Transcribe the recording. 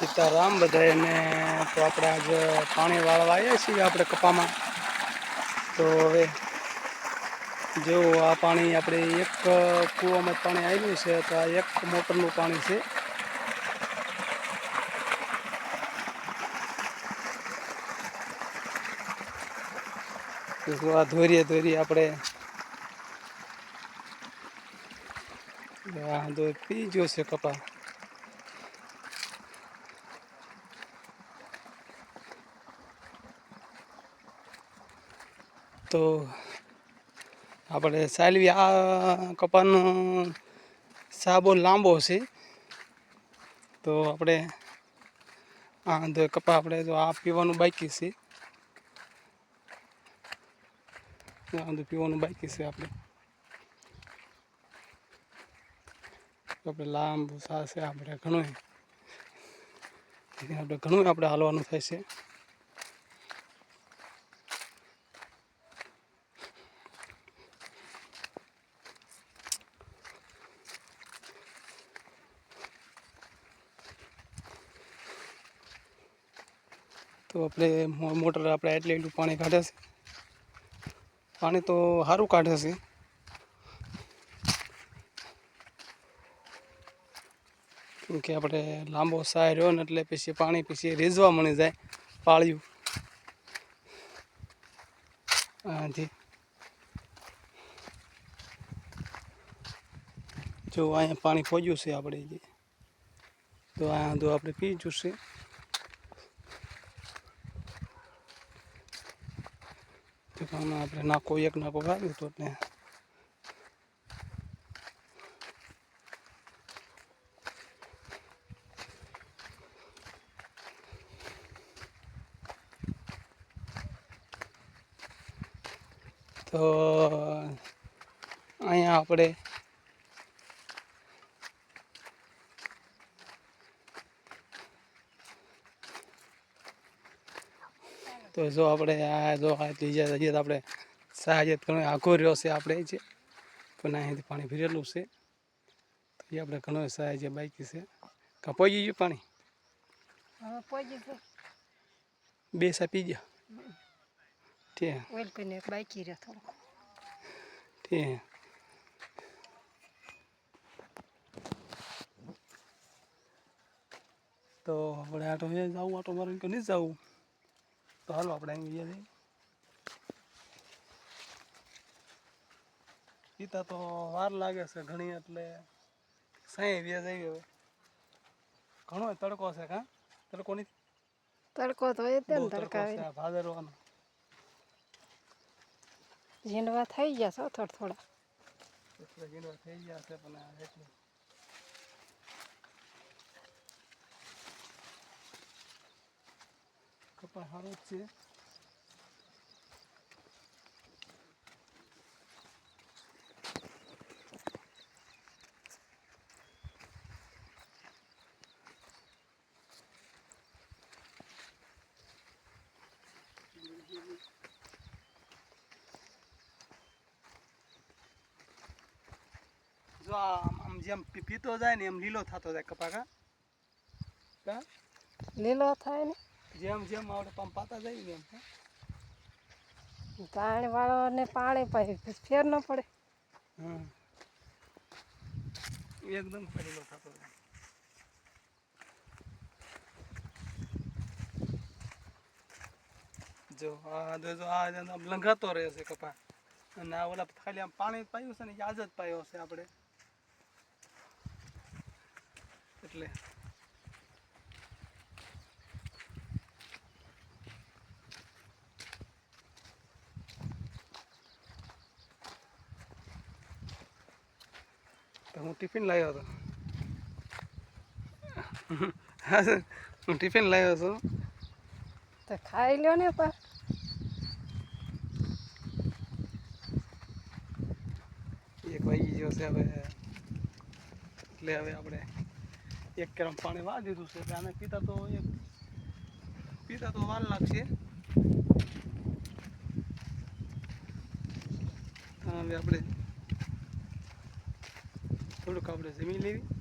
સીતારામ બધાને તો આપણે આજે પાણી વાળવા આવ્યા છીએ આપણે કપામાં. તો હવે જો આ પાણી આપણે એક કૂવામાં જ પાણી આવ્યું છે, તો આ એક મોટરનું પાણી છે. તો આ ધોરીએ ધોરીએ આપણે આ તો પી ગયો છે કપા. તો આપણે સાલવી આ કપાનો સાબો લાંબો છે. તો આપણે આ તો કપા આપણે તો આ પીવાનું બાકી છે. આ પીવાનું બાકી છે આપણે. આપણે લાંબુ સા છે આપણે ઘણું આપણે ઘણું આપણે હાલવાનું થાય છે. તો આપણે મોટર આપણે એટલે એટલું પાણી કાઢે છે. પાણી તો સારું કાઢે છે. કેમ કે આપણે લાંબો સાય રહ્યો ને એટલે પછી પાણી પછી રીઝવા મળી જાય, પાળ્યું. આથી. જો અહીંયા પાણી ફોજ્યું છે આપણે જે. તો અહીંયા તો આપણે પી જોશે આમાં આપણે નાકો એક નાકો વાગ્યો તો એટલે તો અહીંયા આપણે તો જો આપણે આ જો હજી તો આપણે સહાયત ઘણો આઘો રહ્યો છે આપણે જે. પણ અહીંથી પાણી ભરેલું છે. તો એ આપણે ઘણો સહાય જે બાકી છે. કાં પહોંચી ગયું પાણી? બે સા પી ગયા? ઠીક બાકી રહે થોડો ઠીક તો આપણે આટો જવું આટો મારે નહીં જવું તો હાલો આપણે અહીં ગયા જઈએ સીતા તો વાર લાગે છે ઘણી એટલે સાંઈ વ્યા જઈએ હવે ઘણો તડકો છે કાં તડકો નહીં તડકો તો એ તે બહુ ને તડકો તડકાવે છે આ ભાદરવાનો ઝીંડવા થઈ ગયા છો થોડા થોડા એટલે ગીરવા થઈ ગયા છે પણ આ એટલું કપા સારો જ છે જો આ આમ આમ જેમ પી- પીતો જાય ને એમ લીલો થતો જાય કપા કા કા લીલો થાય ને જેમ જેમ આપણે પંપાતા જાય ને એમ પાણી વાળો ને પાણી પાઈ ફેર ન પડે. હમ. એકદમ લીલો થતો જો આ જો આ લંઘાતો રહે છે કપા. અને આ ઓલા ખાલી આમ પાણી પાયું છે ને યાદ જ પાયો છે આપણે. એટલે હું ટિફિન લાવ્યો હતો. હા સર. હું ટિફિન લાવ્યો છું. તો ખાઈ લ્યો ને પા એક વાગી ગયો છે હવે. એટલે હવે આપણે એક કેરમ પાણી વા દીધું છે. એટલે આને પીતા તો એક પીતા તો વાર લાગશે. હવે આપણે થોડુંક આપણે જમી લેવી